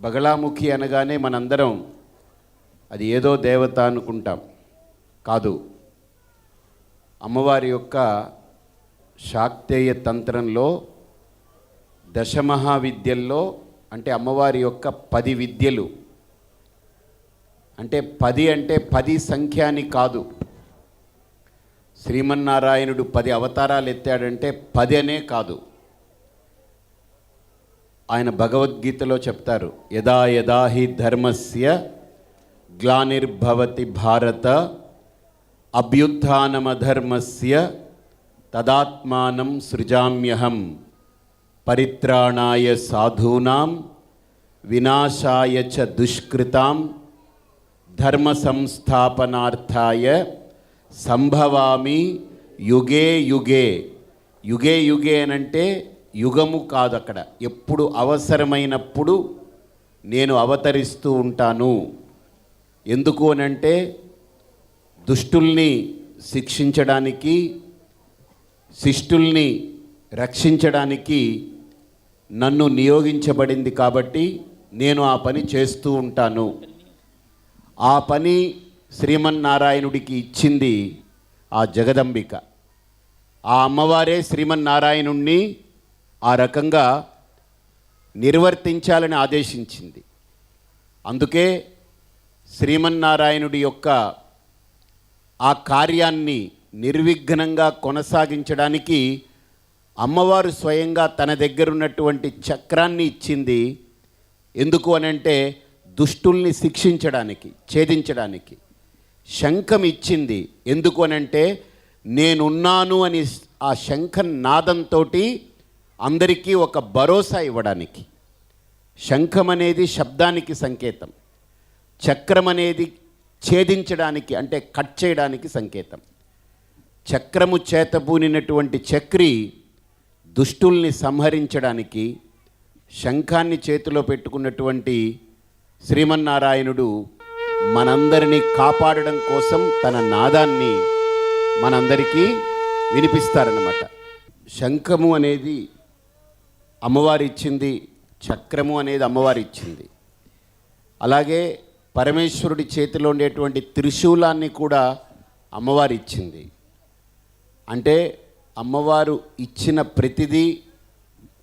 బగలాముఖి అనగానే మనందరం అది ఏదో దేవత అనుకుంటాం. కాదు. అమ్మవారి యొక్క శాక్తేయ తంత్రంలో దశమహావిద్యల్లో అంటే అమ్మవారి యొక్క పది విద్యలు. అంటే పది అంటే పది సంఖ్య అని కాదు. శ్రీమన్నారాయణుడు పది అవతారాలు ఎత్తాడంటే పది అనే కాదు. ఆయన భగవద్గీతలో చెప్తారు యదా యదా హి ధర్మస్య గ్లానిర్భవతి భారత అభ్యుత్నమధర్మస్య తదాత్మానం సృజామ్యహం పరిత్రాణాయ సాధూనాం వినాశాయ చ దుష్కృతాం ధర్మ సంస్థాపనార్థాయ సంభవామి యుగే యుగే. యుగే యుగే అనంటే యుగము కాదు అక్కడ ఎప్పుడు అవసరమైనప్పుడు నేను అవతరిస్తూ ఉంటాను. ఎందుకు అనంటే దుష్టుల్ని శిక్షించడానికి శిష్టుల్ని రక్షించడానికి నన్ను నియోగించబడింది కాబట్టి నేను ఆ పని చేస్తూ ఉంటాను. ఆ పని శ్రీమన్నారాయణుడికి ఇచ్చింది ఆ జగదంబిక. ఆ అమ్మవారే శ్రీమన్నారాయణుణ్ణి ఆ రకంగా నిర్వర్తించాలని ఆదేశించింది. అందుకే శ్రీమన్నారాయణుడి యొక్క ఆ కార్యాన్ని నిర్విఘ్నంగా కొనసాగించడానికి అమ్మవారు స్వయంగా తన దగ్గర ఉన్నటువంటి చక్రాన్ని ఇచ్చింది. ఎందుకు అనంటే దుష్టుల్ని శిక్షించడానికి ఛేదించడానికి శంఖం ఇచ్చింది. ఎందుకు అనంటే నేనున్నాను అని ఆ శంఖ నాదంతో అందరికీ ఒక భరోసా ఇవ్వడానికి. శంఖం అనేది శబ్దానికి సంకేతం. చక్రం అనేది ఛేదించడానికి అంటే కట్ చేయడానికి సంకేతం. చక్రము చేతబూనినటువంటి చక్రి దుష్టుల్ని సంహరించడానికి శంఖాన్ని చేతిలో పెట్టుకున్నటువంటి శ్రీమన్నారాయణుడు మనందరినీ కాపాడడం కోసం తన నాదాన్ని మనందరికీ వినిపిస్తారన్నమాట. శంఖము అనేది అమ్మవారి ఇచ్చింది చక్రము అనేది అమ్మవారి ఇచ్చింది అలాగే పరమేశ్వరుడి చేతిలో ఉండేటువంటి త్రిశూలాన్ని కూడా అమ్మవారు ఇచ్చింది అంటే అమ్మవారు ఇచ్చిన ప్రతిదీ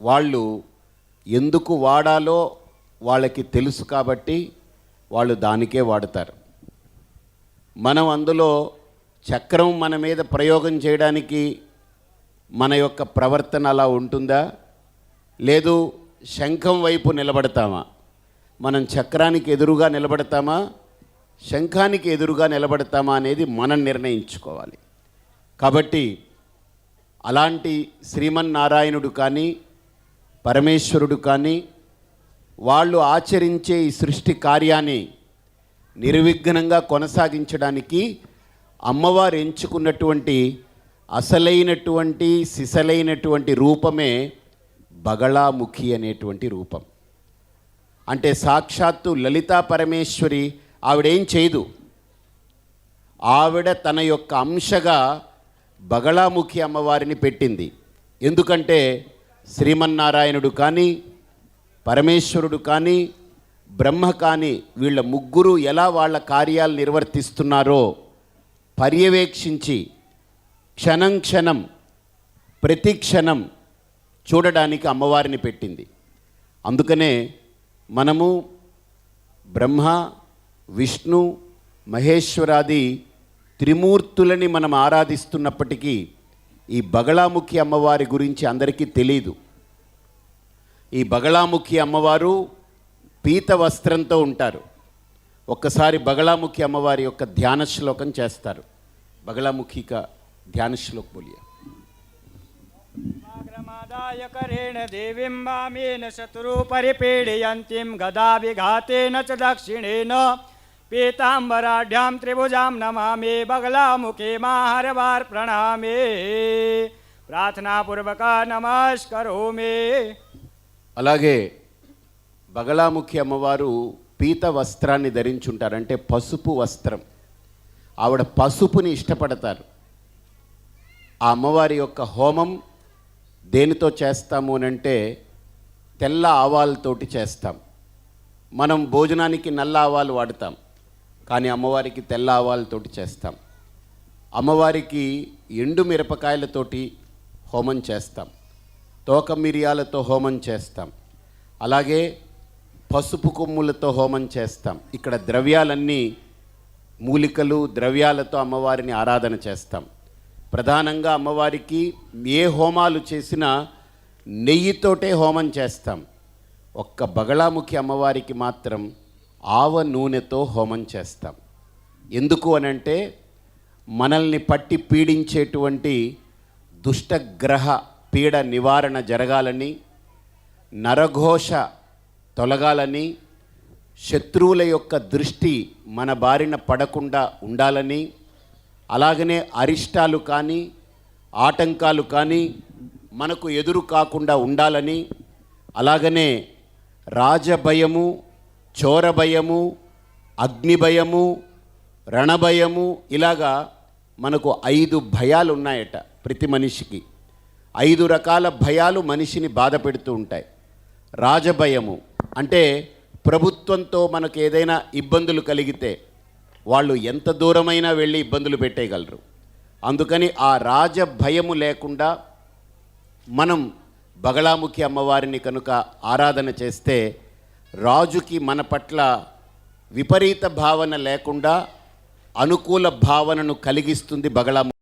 వాళ్ళు ఎందుకు వాడాలో వాళ్ళకి తెలుసు కాబట్టి వాళ్ళు దానికే వాడతారు. మనం అందులో చక్రం మన మీద ప్రయోగం చేయడానికి మన యొక్క ప్రవర్తన అలా ఉంటుందా? లేదు శంఖం వైపు నిలబడతామా? మనం చక్రానికి ఎదురుగా నిలబడతామా? శంఖానికి ఎదురుగా నిలబడతామా అనేది మనం నిర్ణయించుకోవాలి. కాబట్టి అలాంటి శ్రీమన్నారాయణుడు కానీ పరమేశ్వరుడు కానీ వాళ్ళు ఆచరించే ఈ సృష్టి కార్యాన్ని నిర్విఘ్నంగా కొనసాగించడానికి అమ్మవారు ఎంచుకున్నటువంటి అసలైనటువంటి సిసలైనటువంటి రూపమే బగళాముఖి అనేటువంటి రూపం. అంటే సాక్షాత్తు లలితా పరమేశ్వరి ఆవిడేం చేయదు. ఆవిడ తన యొక్క అంశగా బగళాముఖి అమ్మవారిని పెట్టింది. ఎందుకంటే శ్రీమన్నారాయణుడు కానీ పరమేశ్వరుడు కానీ బ్రహ్మ కానీ వీళ్ళ ముగ్గురు ఎలా వాళ్ళ కార్యాలు నిర్వర్తిస్తున్నారో పర్యవేక్షించి క్షణం క్షణం ప్రతి క్షణం చూడడానికి అమ్మవారిని పెట్టింది. అందుకనే మనము బ్రహ్మ విష్ణు మహేశ్వరాది త్రిమూర్తులని మనం ఆరాధిస్తున్నప్పటికీ ఈ బగళాముఖి అమ్మవారి గురించి అందరికీ తెలీదు. ఈ బగళాముఖి అమ్మవారు పీత వస్త్రంతో ఉంటారు. ఒక్కసారి బగళాముఖి అమ్మవారి యొక్క ధ్యాన శ్లోకం చేస్తారు. బగళాముఖిక ధ్యాన శ్లోక్ బోలియా. आग्रमादाय करेण देवीं वामेन शत्रु परिपीडयन्तीं गदाभिघातेन च दक्षिणेन पीताम्बराढ्यां त्रिभुजां नमामि बगलामुखे माहरवार प्रणामे प्रार्थनापूर्वक नमस्करोमि అలాగే బగళాముఖి అమ్మవారు పీత వస్త్రాన్ని ధరించుంటారు అంటే పసుపు వస్త్రం ఆవిడ పసుపుని ఇష్టపడతారు ఆ అమ్మవారి యొక్క హోమం దేనితో చేస్తాము అని అంటే తెల్ల ఆవాలతోటి చేస్తాం. మనం భోజనానికి నల్ల ఆవాలు వాడతాం కానీ అమ్మవారికి తెల్ల ఆవాలతోటి చేస్తాం. అమ్మవారికి ఎండు మిరపకాయలతోటి హోమం చేస్తాం. తోక మిరియాలతో హోమం చేస్తాం. అలాగే పసుపు కొమ్ములతో హోమం చేస్తాం. ఇక్కడ ద్రవ్యాలన్నీ మూలికలు ద్రవ్యాలతో అమ్మవారిని ఆరాధన చేస్తాం. ప్రధానంగా అమ్మవారికి ఏ హోమాలు చేసినా నెయ్యితోటే హోమం చేస్తాం. ఒక్క బగళాముఖి అమ్మవారికి మాత్రం ఆవ నూనెతో హోమం చేస్తాం. ఎందుకు అనంటే మనల్ని పట్టి పీడించేటువంటి దుష్టగ్రహ పీడ నివారణ జరగాలని నరఘోష తొలగాలని శత్రువుల యొక్క దృష్టి మన బారిన పడకుండా ఉండాలని అలాగనే అరిష్టాలు కానీ ఆటంకాలు కానీ మనకు ఎదురు కాకుండా ఉండాలని అలాగనే రాజభయము చోరభయము అగ్నిభయము రణభయము ఇలాగా మనకు ఐదు భయాలు ఉన్నాయట ప్రతి మనిషికి. ఐదు రకాల భయాలు మనిషిని బాధ పెడుతూ ఉంటాయి. రాజభయము అంటే ప్రభుత్వంతో మనకు ఏదైనా ఇబ్బందులు కలిగితే వాళ్ళు ఎంత దూరమైనా వెళ్ళి ఇబ్బందులు పెట్టేయగలరు. అందుకని ఆ రాజ భయము లేకుండా మనం బగళాముఖి అమ్మవారిని కనుక ఆరాధన చేస్తే రాజుకి మన పట్ల విపరీత భావన లేకుండా అనుకూల భావనను కలిగిస్తుంది బగళాము